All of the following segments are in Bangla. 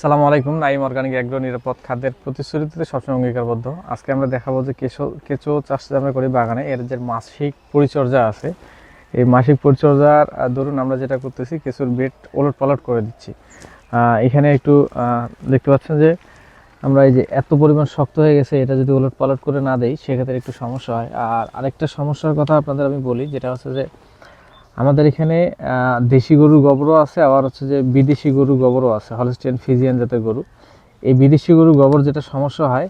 সালামু আলাইকুম নাইম অর্গানিক এগ্রো নিরাপদ খাদ্যের প্রতিশ্রুতিতে সবসময় অঙ্গীকারবদ্ধ। আজকে আমরা দেখাবো যে কেঁচো কেঁচো চাষ আমরা করি বাগানে, এর যে মাসিক পরিচর্যা আছে, এই মাসিক পরিচর্যার দরুন আমরা যেটা করতেছি, কেঁচোর বেড ওলট পালট করে দিচ্ছি। এখানে একটু দেখতে পাচ্ছেন যে আমরা এই যে এত পরিমাণ শক্ত হয়ে গেছে, এটা যদি ওলট পালট করে না দেই, সেক্ষেত্রে একটু সমস্যা হয়। আর আরেকটা সমস্যার কথা আপনাদের আমি বলি, যেটা হচ্ছে যে আমাদের এখানে দেশি গরুর গোবরও আছে, আবার হচ্ছে যে বিদেশি গরুর গোবরও আছে হলস্টিয়ান ফিজিয়ান জাতের গরু। এই বিদেশি গরুর গোবর যেটা সমস্যা হয়,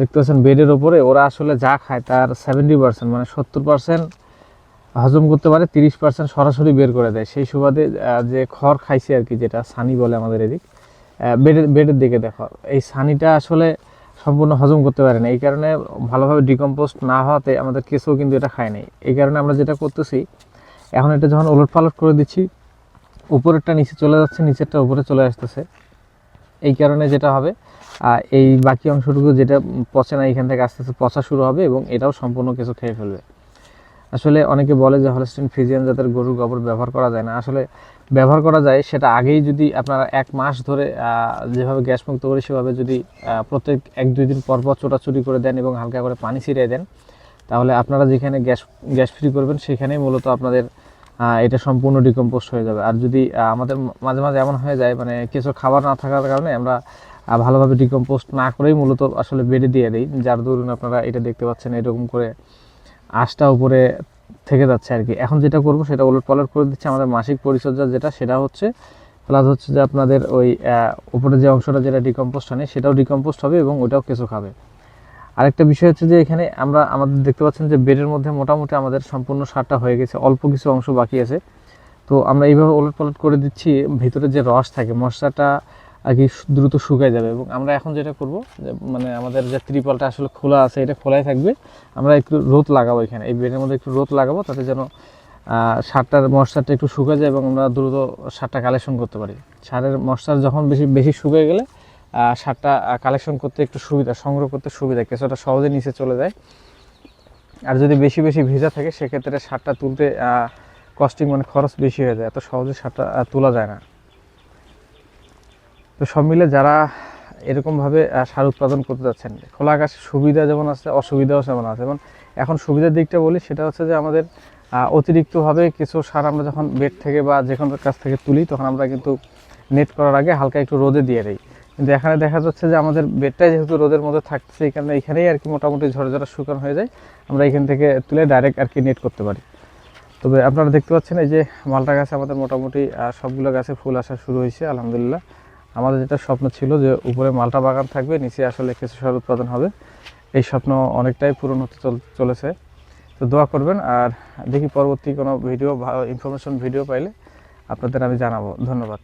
দেখতে পাচ্ছেন বেডের ওপরে, ওরা আসলে যা খায় তার সেভেন্টি পার্সেন্ট মানে সত্তর পার্সেন্ট হজম করতে পারে, তিরিশ পার্সেন্ট সরাসরি বের করে দেয়। সেই সুবাদে যে খড় খাইছে আর কি, যেটা সানি বলে আমাদের এদিক বেডের বেডের দিকে দেখো, এই সানিটা আসলে সম্পূর্ণ হজম করতে পারে না। এই কারণে ভালোভাবে ডিকম্পোস্ট না হওয়াতে আমাদের কেসও কিন্তু এটা খায় নাই। এই কারণে আমরা যেটা করতেছি এখন এটা যখন ওলট পালট করে দিচ্ছি, উপরেরটা নিচে চলে যাচ্ছে, নিচেরটা উপরে চলে আসতেছে। এই কারণে যেটা হবে এই বাকি অংশটুকু যেটা পচে না, এখান থেকে আস্তে আস্তে পচা শুরু হবে এবং এটাও সম্পূর্ণ কিছু খেয়ে ফেলবে। আসলে অনেকে বলে যে হলস্টিন ফিজিয়ান জাতের গরুর গোবর ব্যবহার করা যায় না। আসলে ব্যবহার করা যায়, সেটা আগেই যদি আপনারা এক মাস ধরে যেভাবে গ্যাস মুক্ত করে, সেভাবে যদি প্রত্যেক এক দুই দিন পর পর চোটাচুরি করে দেন এবং হালকা করে পানি ছিটিয়ে দেন তাহলে আপনারা যেখানে গ্যাস গ্যাস ফ্রি করবেন, সেখানেই মূলত আপনাদের এটা সম্পূর্ণ ডিকম্পোস্ট হয়ে যাবে। আর যদি আমাদের মাঝে মাঝে এমন হয়ে যায় মানে কিছু খাবার না থাকার কারণে আমরা ভালোভাবে ডিকম্পোস্ট না করেই মূলত আসলে বেডে দিয়ে দিই। যার দরুন আপনারা এটা দেখতে পাচ্ছেন, এরকম করে আশটা উপরে থেকে যাচ্ছে আর কি। এখন যেটা করব, সেটা ওলট পালট করে দিচ্ছে। আমাদের মাসিক পরিচর্যা যেটা, সেটা হচ্ছে প্লাস হচ্ছে যে আপনাদের ওই উপরে যে অংশটা যেটা ডিকম্পোস্ট হয় সেটাও ডিকম্পোস্ট হবে এবং ওটাও কিছু খাবে। আরেকটা বিষয় হচ্ছে যে এখানে আমরা, আমাদের দেখতে পাচ্ছেন যে বেডের মধ্যে মোটামুটি আমাদের সম্পূর্ণ সারটা হয়ে গেছে, অল্প কিছু অংশ বাকি আছে। তো আমরা এইভাবে ওলট পালট করে দিচ্ছি, ভিতরে যে রস থাকে, মশলাটা আর কি দ্রুত শুকায় যাবে এবং আমরা এখন যেটা করব মানে আমাদের যে ত্রিপলটা আসলে খোলা আছে, এটা খোলাই থাকবে। আমরা একটু রোদ লাগাবো এখানে, এই বেডের মধ্যে একটু রোদ লাগাবো তাতে যেন সারটার মশলাটা একটু শুকায় যায় এবং আমরা দ্রুত সারটা কালেকশন করতে পারি। সারের মশলা যখন বেশি বেশি শুকিয়ে গেলে সারটা কালেকশন করতে একটু সুবিধা, সংগ্রহ করতে সুবিধা কিছুটা সহজে নিচে চলে যায়। আর যদি বেশি বেশি ভেজা থাকে, সেক্ষেত্রে সারটা তুলতে কস্টিং মানে খরচ বেশি হয়ে যায়। এত সহজে সারটা তোলা যায় না। তো সব মিলে যারা এরকমভাবে সার উৎপাদন করতে যাচ্ছেন, খোলা আকাশে সুবিধা যেমন আছে, অসুবিধাও যেমন আছে। যেমন এখন সুবিধার দিকটা বলি, সেটা হচ্ছে যে আমাদের অতিরিক্তভাবে কিছু সার আমরা যখন বেড থেকে বা যে কোনো কাছ থেকে তুলি, তখন আমরা কিন্তু নেট করার আগে হালকা একটু রোদে দিয়ে দিই। কিন্তু এখানে দেখা যাচ্ছে যে আমাদের বেডটাই যেহেতু রোদের মধ্যে থাকছে এই কারণে এখানেই আর কি মোটামুটি ঝরে ঝরে শুকানো হয়ে যায়। আমরা এখান থেকে তুলে ডাইরেক্ট আর কি নেট করতে পারি। তবে আপনারা দেখতে পাচ্ছেন এই যে মালটা গাছে আমাদের মোটামুটি সবগুলো গাছে ফুল আসা শুরু হয়েছে, আলহামদুলিল্লাহ। আমাদের যেটা স্বপ্ন ছিল যে উপরে মালটা বাগান থাকবে, নিচে আসলে কিছু সার উৎপাদন হবে। এই স্বপ্ন অনেকটাই পূরণ হতে চলেছে। তো দোয়া করবেন, আর দেখি পরবর্তী কোনো ভিডিও ইনফরমেশন ভিডিও পাইলে আপনাদের আমি জানাব। ধন্যবাদ।